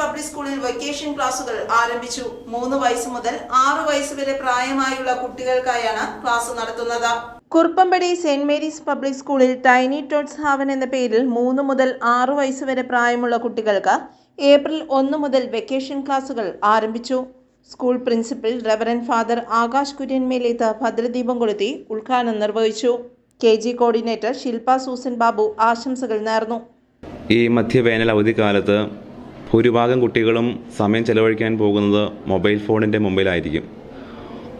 Public സ്കൂളിൽ vacation ക്ലാസുകൾ ആരംഭിച്ചു. മൂന്ന് വയസ്സ് മുതൽ ആറു വയസ്സ് വരെ പ്രായമായുള്ള കുട്ടികൾക്കായാണ് ക്ലാസ് നടത്തുന്നത്. കുറുപ്പമ്പടി സെന്റ് മേരീസ് പബ്ലിക് സ്കൂളിൽ ടൈനി ടോട്ട്സ് ഹാവൻ എന്ന പേരിൽ മൂന്ന് മുതൽ ആറു വയസ്സ് വരെ പ്രായമുള്ള കുട്ടികൾക്ക് ഏപ്രിൽ ഒന്ന് മുതൽ വെക്കേഷൻ ക്ലാസുകൾ ആരംഭിച്ചു. School principal reverend father Akash Kurianmeleth ഭദ്രദീപം കൊളുത്തി ഉദ്ഘാടനം നിർവഹിച്ചു. K G coordinator Shilpa Susan Babu ആശംസകൾ നേർന്നു. ഈ മധ്യവേനൽ അവധിക്കാലത്ത് ഭൂരിഭാഗം കുട്ടികളും സമയം ചെലവഴിക്കാൻ പോകുന്നത് മൊബൈൽ ഫോണിന്റെ മുമ്പിലായിരിക്കും.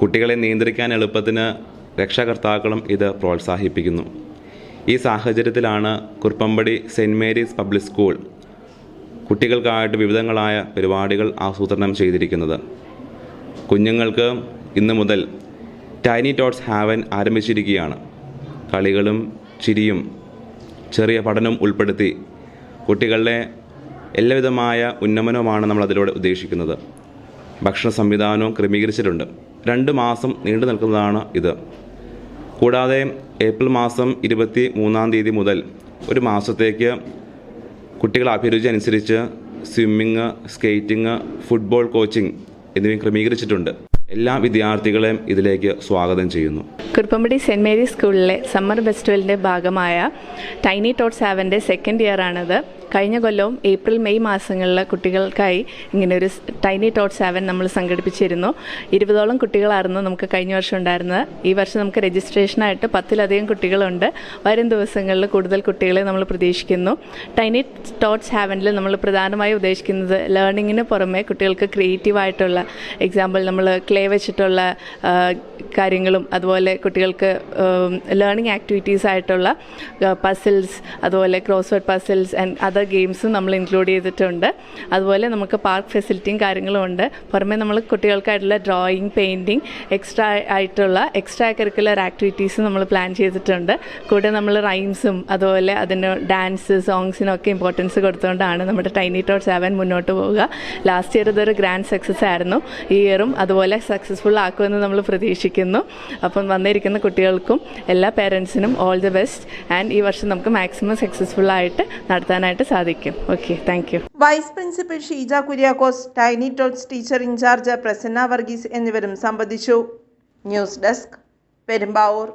കുട്ടികളെ നിയന്ത്രിക്കാൻ എളുപ്പത്തിന് രക്ഷകർത്താക്കളും ഇത് പ്രോത്സാഹിപ്പിക്കുന്നു. ഈ സാഹചര്യത്തിലാണ് Kuruppampady Saint Mary's public school കുട്ടികൾക്കായിട്ട് വിവിധങ്ങളായ പരിപാടികൾ ആസൂത്രണം ചെയ്തിരിക്കുന്നത്. കുഞ്ഞുങ്ങൾക്ക് ഇന്നു മുതൽ ടൈനി ടോട്ട്സ് ഹാവൻ ആരംഭിച്ചിരിക്കുകയാണ്. കളികളും ചിരിയും ചെറിയ പഠനം ഉൾപ്പെടുത്തി കുട്ടികളുടെ എല്ലാവിധമായ ഉന്നമനവുമാണ് നമ്മൾ അതിലൂടെ ഉദ്ദേശിക്കുന്നത്. ഭക്ഷണ സംവിധാനവും ക്രമീകരിച്ചിട്ടുണ്ട്. രണ്ട് മാസം നീണ്ടു നിൽക്കുന്നതാണ് ഇത്. കൂടാതെ ഏപ്രിൽ മാസം ഇരുപത്തി മൂന്നാം തീയതി മുതൽ ഒരു മാസത്തേക്ക് കുട്ടികൾ അഭിരുചി അനുസരിച്ച് സ്വിമ്മിങ് സ്കേറ്റിംഗ് ഫുട്ബോൾ കോച്ചിങ് എന്നിവയും ക്രമീകരിച്ചിട്ടുണ്ട്. എല്ലാ വിദ്യാർത്ഥികളെയും ഇതിലേക്ക് സ്വാഗതം ചെയ്യുന്നു. കുറുപ്പമ്പടി സെന്റ് മേരീസ് സ്കൂളിലെ സമ്മർ ഫെസ്റ്റിവലിന്റെ ഭാഗമായ ടൈനി ടോട്ട് സെവന്റെ സെക്കൻഡ് ഇയർ ആണിത്. കഴിഞ്ഞ കൊല്ലവും ഏപ്രിൽ മെയ് മാസങ്ങളിൽ കുട്ടികൾക്കായി ഇങ്ങനെ ഒരു ടൈനി ടോട്ട് സെവൻ നമ്മൾ സംഘടിപ്പിച്ചിരുന്നു. ഇരുപതോളം കുട്ടികളായിരുന്നു നമുക്ക് കഴിഞ്ഞ വർഷം ഉണ്ടായിരുന്നത്. ഈ വർഷം നമുക്ക് രജിസ്ട്രേഷനായിട്ട് പത്തിലധികം കുട്ടികളുണ്ട്. വരും ദിവസങ്ങളിൽ കൂടുതൽ കുട്ടികളെ നമ്മൾ പ്രതീക്ഷിക്കുന്നു. ടൈനി ടോട്ട്സ് ഹാവനിൽ നമ്മൾ പ്രധാനമായി ഉദ്ദേശിക്കുന്നത് ലേണിങ്ങിന് പുറമെ കുട്ടികൾക്ക് ക്രിയേറ്റീവായിട്ടുള്ള എക്സാമ്പിൾ നമ്മൾ ക്ലേ വെച്ചിട്ടുള്ള കാര്യങ്ങളും അതുപോലെ കുട്ടികൾക്ക് ലേണിംഗ് ആക്ടിവിറ്റീസ് ആയിട്ടുള്ള പസിൽസ് അതുപോലെ cross word puzzles and other ഗെയിംസും നമ്മൾ ഇൻക്ലൂഡ് ചെയ്തിട്ടുണ്ട്. അതുപോലെ നമുക്ക് പാർക്ക് ഫെസിലിറ്റിയും കാര്യങ്ങളും ഉണ്ട്. പുറമെ നമ്മൾ കുട്ടികൾക്കായിട്ടുള്ള ഡ്രോയിങ് പെയിന്റിങ് എക്സ്ട്രാ ആയിട്ടുള്ള എക്സ്ട്രാ കരിക്കുലർ ആക്ടിവിറ്റീസ് നമ്മൾ പ്ലാൻ ചെയ്തിട്ടുണ്ട്. കൂടെ നമ്മൾ റൈംസും അതുപോലെ അതിന് ഡാൻസ് സോങ്സിനൊക്കെ ഇമ്പോർട്ടൻസ് കൊടുത്തുകൊണ്ടാണ് നമ്മുടെ ടൈനി ടോട്ട് സെവൻ മുന്നോട്ട് പോവുക. ലാസ്റ്റ് ഇയർ ഇതൊരു ഗ്രാൻഡ് സക്സസ് ആയിരുന്നു. ഈ ഇയറും അതുപോലെ സക്സസ്ഫുൾ ആക്കുമെന്ന് നമ്മൾ പ്രതീക്ഷിക്കുന്നു. അപ്പം വന്നിരിക്കുന്ന കുട്ടികൾക്കും എല്ലാ പേരൻസിനും ഓൾ ദി ബെസ്റ്റ് ആൻഡ് ഈ വർഷം നമുക്ക് മാക്സിമം സക്സസ്ഫുൾ ആയിട്ട് നടത്താനായിട്ട് സാധിക്കും. Okay thank you vice principal Sheeja Kuriakose tiny tots teacher in charge Prasanna Varghese എന്നിവരും സംബന്ധിച്ചു ന്യൂസ് ഡെസ്ക് പെരുമ്പാവൂർ